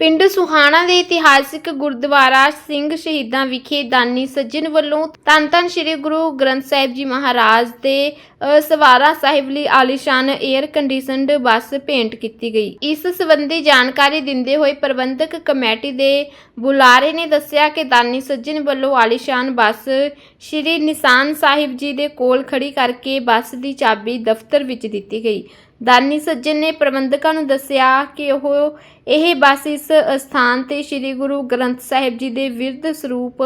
ਪਿੰਡ ਸੁਹਾਣਾ ਦੇ ਇਤਿਹਾਸਿਕ ਗੁਰਦੁਆਰਾ ਸਿੰਘ ਸ਼ਹੀਦਾਂ ਵਿਖੇ ਦਾਨੀ ਸੱਜਣ ਵੱਲੋਂ ਧੰਨ ਧੰਨ ਸ੍ਰੀ ਗੁਰੂ ਗ੍ਰੰਥ ਸਾਹਿਬ ਜੀ ਮਹਾਰਾਜ ਦੇ ਅ, ਸਵਾਰਾ ਸਾਹਿਬ ਲਈ ਆਲੀਸ਼ਾਨ 에ਅਰ ਕੰਡੀਸ਼ਨਡ ਬੱਸ ਭੇਂਟ ਕੀਤੀ ਗਈ। ਇਸ ਸੰਬੰਧੀ ਜਾਣਕਾਰੀ ਦਿੰਦੇ ਹੋਏ ਪ੍ਰਬੰਧਕ ਕਮੇਟੀ ਦੇ ਬੁਲਾਰੇ ਨੇ ਦੱਸਿਆ ਕਿ ਦਾਨੀ ਸੱਜਣ ਵੱਲੋਂ ਆਲੀਸ਼ਾਨ ਬੱਸ ਸ਼੍ਰੀ ਨਿਸ਼ਾਨ ਸਾਹਿਬ ਜੀ ਦੇ ਕੋਲ ਖੜੀ ਕਰਕੇ ਬੱਸ ਦੀ ਚਾਬੀ ਦਫ਼ਤਰ ਵਿੱਚ ਦਿੱਤੀ ਗਈ। ਦਾਨੀ ਸੱਜਣ ਨੇ ਪ੍ਰਬੰਧਕਾਂ ਨੂੰ ਦੱਸਿਆ ਕਿ ਉਹ ਇਹ ਬੱਸ ਇਸ ਸਥਾਨ ਤੇ ਸ੍ਰੀ ਗੁਰੂ ਗ੍ਰੰਥ ਸਾਹਿਬ ਜੀ ਦੇ ਵਿਰਧ ਸਰੂਪ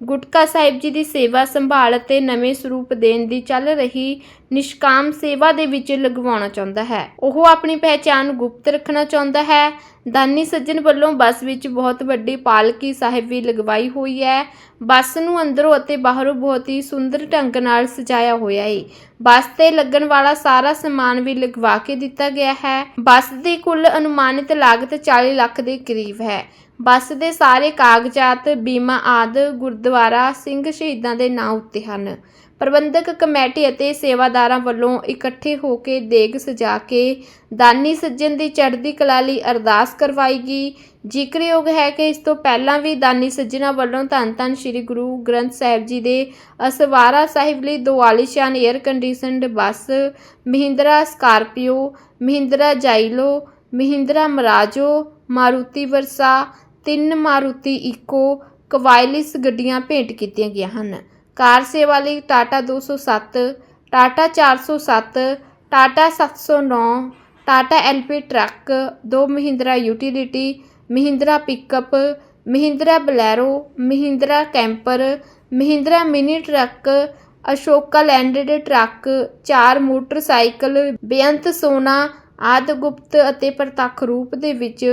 ਗੁਟਕਾ ਸਾਹਿਬ ਜੀ ਦੀ ਸੇਵਾ ਸੰਭਾਲ ਅਤੇ ਨਵੇਂ ਸਰੂਪ ਦੇਣ ਦੀ ਚੱਲ ਰਹੀ ਨਿਸ਼ਕਾਮ ਸੇਵਾ ਦੇ ਵਿੱਚ ਲਗਵਾਉਣਾ ਚਾਹੁੰਦਾ ਹੈ। ਉਹ ਆਪਣੀ ਪਹਿਚਾਣ ਗੁਪਤ ਰੱਖਣਾ ਚਾਹੁੰਦਾ ਹੈ। ਦਾਨੀ ਸੱਜਣ ਵੱਲੋਂ ਬੱਸ ਵਿੱਚ ਬਹੁਤ ਵੱਡੀ ਪਾਲਕੀ ਸਾਹਿਬ ਵੀ ਲਗਵਾਈ ਹੋਈ ਹੈ। ਬੱਸ ਨੂੰ ਅੰਦਰੋਂ ਅਤੇ ਬਾਹਰੋਂ ਬਹੁਤ ਹੀ ਸੁੰਦਰ ਢੰਗ ਨਾਲ ਸਜਾਇਆ ਹੋਇਆ ਹੈ ਬੱਸ ਤੇ ਲੱਗਣ ਵਾਲਾ ਸਾਰਾ ਸਮਾਨ ਵੀ ਲਗਵਾ ਕੇ ਦਿੱਤਾ ਗਿਆ ਹੈ। ਬੱਸ ਦੀ ਕੁੱਲ ਅਨੁਮਾਨਿਤ ਲਾਗਤ 40 ਲੱਖ ਦੇ ਕਰੀਬ ਹੈ। ਬੱਸ ਦੇ ਸਾਰੇ ਕਾਗਜ਼ਾਤ, ਬੀਮਾ ਆਦਿ ਗੁਰਦੁਆਰਾ ਸਿੰਘ ਸ਼ਹੀਦਾਂ ਦੇ ਨਾਂ ਉੱਤੇ ਹਨ। ਪ੍ਰਬੰਧਕ ਕਮੇਟੀ ਅਤੇ ਸੇਵਾਦਾਰਾਂ ਵੱਲੋਂ ਇਕੱਠੇ ਹੋ ਕੇ ਦੇਗ ਸਜਾ ਕੇ ਦਾਨੀ ਸੱਜਣ ਦੀ ਚੜ੍ਹਦੀ ਕਲਾ ਲਈ ਅਰਦਾਸ ਕਰਵਾਈ ਗਈ ਜ਼ਿਕਰਯੋਗ ਹੈ ਕਿ ਇਸ ਤੋਂ ਪਹਿਲਾਂ ਵੀ ਦਾਨੀ ਸੱਜਣਾ ਵੱਲੋਂ ਧੰਨ ਧੰਨ ਸ੍ਰੀ ਗੁਰੂ ਗ੍ਰੰਥ ਸਾਹਿਬ ਜੀ ਦੇ ਅਸਵਾਰਾ ਸਾਹਿਬ ਲਈ ਦੋ ਆਲੀਸ਼ਾਨ air conditioned bus, Mahindra Scorpio, Mahindra Xylo, Mahindra Marazzo Maruti Versa ਤਿੰਨ ਮਾਰੂਤੀ ਇਕੋ ਕਵਾਇਲਿਸ ਗੱਡੀਆਂ ਭੇਂਟ ਕੀਤੀਆਂ ਗਈਆਂ ਹਨ। ਕਾਰ ਸੇਵਾ ਲਈ ਟਾਟਾ 207 ਟਾਟਾ 407 ਟਾਟਾ 709 ਟਾਟਾ ਐਲਪੀ ਟਰੱਕ, ਦੋ Mahindra utility, Mahindra pickup, Mahindra Bolero, Mahindra Camper, Mahindra mini truck, Ashok Leyland truck, ਚਾਰ ਮੋਟਰਸਾਈਕਲ, ਬੇਅੰਤ ਸੋਨਾ ਆਦਿ ਗੁਪਤ ਅਤੇ ਪ੍ਰਤੱਖ ਰੂਪ ਦੇ ਵਿੱਚ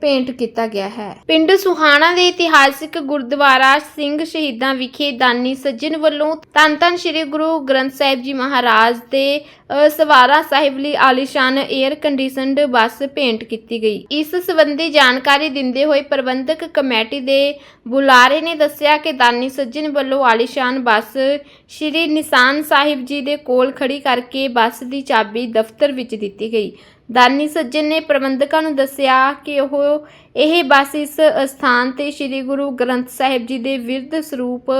ਭੇਂਟ ਕੀਤਾ ਗਿਆ ਹੈ। ਪਿੰਡ ਸੁਹਾਣਾ ਦੇ ਇਤਿਹਾਸਿਕ ਗੁਰਦੁਆਰਾ ਸਿੰਘ ਸ਼ਹੀਦਾਂ ਵਿਖੇ ਦਾਨੀ ਸੱਜਣ ਵੱਲੋਂ ਧੰਨ ਧੰਨ ਸ੍ਰੀ ਗੁਰੂ ਗ੍ਰੰਥ ਸਾਹਿਬ ਜੀ ਮਹਾਰਾਜ ਦੇ ਸਵਾਰਾ ਸਾਹਿਬ ਲਈ ਆਲੀਸ਼ਾਨ 에ਅਰ ਕੰਡੀਸ਼ਨਡ ਬੱਸ ਭੇਂਟ ਕੀਤੀ ਗਈ। ਇਸ ਸੰਬੰਧੀ ਜਾਣਕਾਰੀ ਦਿੰਦੇ ਹੋਏ ਪ੍ਰਬੰਧਕ ਕਮੇਟੀ ਦੇ ਬੁਲਾਰੇ ਨੇ ਦੱਸਿਆ ਕਿ ਦਾਨੀ ਸੱਜਣ ਵੱਲੋਂ ਆਲੀਸ਼ਾਨ ਬੱਸ ਸ਼੍ਰੀ ਨਿਸ਼ਾਨ ਸਾਹਿਬ ਜੀ ਦੇ ਕੋਲ ਖੜੀ ਕਰਕੇ ਬੱਸ ਦੀ ਚਾਬੀ ਦਫ਼ਤਰ ਵਿੱਚ ਦਿੱਤੀ ਗਈ। ਦਾਨੀ ਸੱਜਣ ਨੇ ਪ੍ਰਬੰਧਕਾਂ ਨੂੰ ਦੱਸਿਆ ਕਿ ਉਹ ਇਹ ਬੱਸ ਇਸ ਸਥਾਨ ਤੇ ਸ੍ਰੀ ਗੁਰੂ ਗ੍ਰੰਥ ਸਾਹਿਬ ਜੀ ਦੇ ਵਿਰਧ ਸਰੂਪ,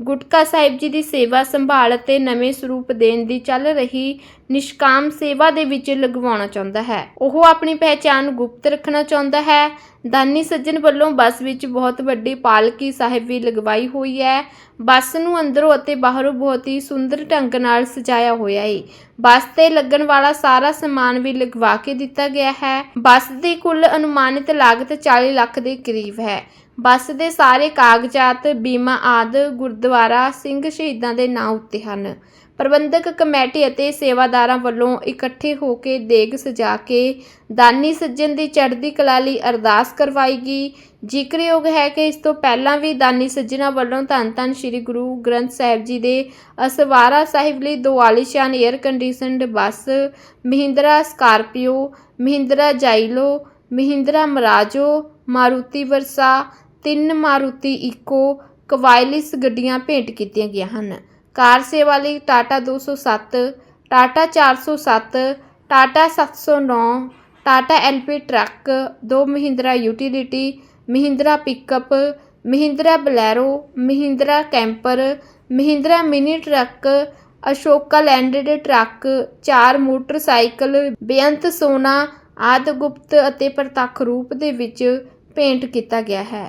ਗੁਟਕਾ ਸਾਹਿਬ ਜੀ ਦੀ ਸੇਵਾ ਸੰਭਾਲ ਅਤੇ ਨਵੇਂ ਸਰੂਪ ਦੇਣ ਦੀ ਚੱਲ ਰਹੀ ਨਿਸ਼ਕਾਮ ਸੇਵਾ ਦੇ ਵਿੱਚ ਲਗਵਾਉਣਾ ਚਾਹੁੰਦਾ ਹੈ। ਉਹ ਆਪਣੀ ਪਹਿਚਾਣ ਗੁਪਤ ਰੱਖਣਾ ਚਾਹੁੰਦਾ ਹੈ। ਦਾਨੀ ਸੱਜਣ ਵੱਲੋਂ ਬੱਸ ਵਿੱਚ ਬਹੁਤ ਵੱਡੀ ਪਾਲਕੀ ਸਾਹਿਬ ਵੀ ਲਗਵਾਈ ਹੋਈ ਹੈ। ਬੱਸ ਨੂੰ ਅੰਦਰੋਂ ਅਤੇ ਬਾਹਰੋਂ ਬਹੁਤ ਹੀ ਸੁੰਦਰ ਢੰਗ ਨਾਲ ਸਜਾਇਆ ਹੋਇਆ ਹੈ ਬੱਸ ਤੇ ਲੱਗਣ ਵਾਲਾ ਸਾਰਾ ਸਮਾਨ ਵੀ ਲਗਵਾ ਕੇ ਦਿੱਤਾ ਗਿਆ ਹੈ। ਬੱਸ ਦੀ ਕੁੱਲ ਅਨੁਮਾਨਿਤ ਲਾਗਤ 40 ਲੱਖ ਦੇ ਕਰੀਬ ਹੈ। ਬੱਸ ਦੇ ਸਾਰੇ ਕਾਗਜ਼ਾਤ, ਬੀਮਾ ਆਦਿ ਗੁਰਦੁਆਰਾ ਸਿੰਘ ਸ਼ਹੀਦਾਂ ਦੇ ਨਾਂ ਉੱਤੇ ਹਨ। ਪ੍ਰਬੰਧਕ ਕਮੇਟੀ ਅਤੇ ਸੇਵਾਦਾਰਾਂ ਵੱਲੋਂ ਇਕੱਠੇ ਹੋ ਕੇ ਦੇਗ ਸਜਾ ਕੇ ਦਾਨੀ ਸੱਜਣ ਦੀ ਚੜ੍ਹਦੀ ਕਲਾ ਲਈ ਅਰਦਾਸ ਕਰਵਾਈ ਗਈ ਜ਼ਿਕਰਯੋਗ ਹੈ ਕਿ ਇਸ ਤੋਂ ਪਹਿਲਾਂ ਵੀ ਦਾਨੀ ਸੱਜਣਾ ਵੱਲੋਂ ਧੰਨ ਧੰਨ ਸ੍ਰੀ ਗੁਰੂ ਗ੍ਰੰਥ ਸਾਹਿਬ ਜੀ ਦੇ ਅਸਵਾਰਾ ਸਾਹਿਬ ਲਈ ਦੋ ਆਲੀਸ਼ਾਨ air conditioned bus, Mahindra Scorpio, Mahindra Xylo Mahindra Marazzo, Maruti Versa, ਤਿੰਨ ਮਾਰੂਤੀ ਇਕੋ ਕਵਾਇਲਿਸ ਗੱਡੀਆਂ ਭੇਂਟ ਕੀਤੀਆਂ ਗਈਆਂ ਹਨ। ਕਾਰ ਸੇਵਾ ਲਈ ਟਾਟਾ 207 ਟਾਟਾ 407 ਟਾਟਾ 709 ਟਾਟਾ ਐਲਪੀ ਟਰੱਕ, ਦੋ Mahindra utility, Mahindra pickup, Mahindra Bolero, Mahindra Camper, Mahindra mini truck, Ashok Leyland truck, ਚਾਰ ਮੋਟਰਸਾਈਕਲ, ਬੇਅੰਤ ਸੋਨਾ ਆਦਿ ਗੁਪਤ ਅਤੇ ਪ੍ਰਤੱਖ ਰੂਪ ਦੇ ਵਿੱਚ ਭੇਂਟ ਕੀਤਾ ਗਿਆ ਹੈ।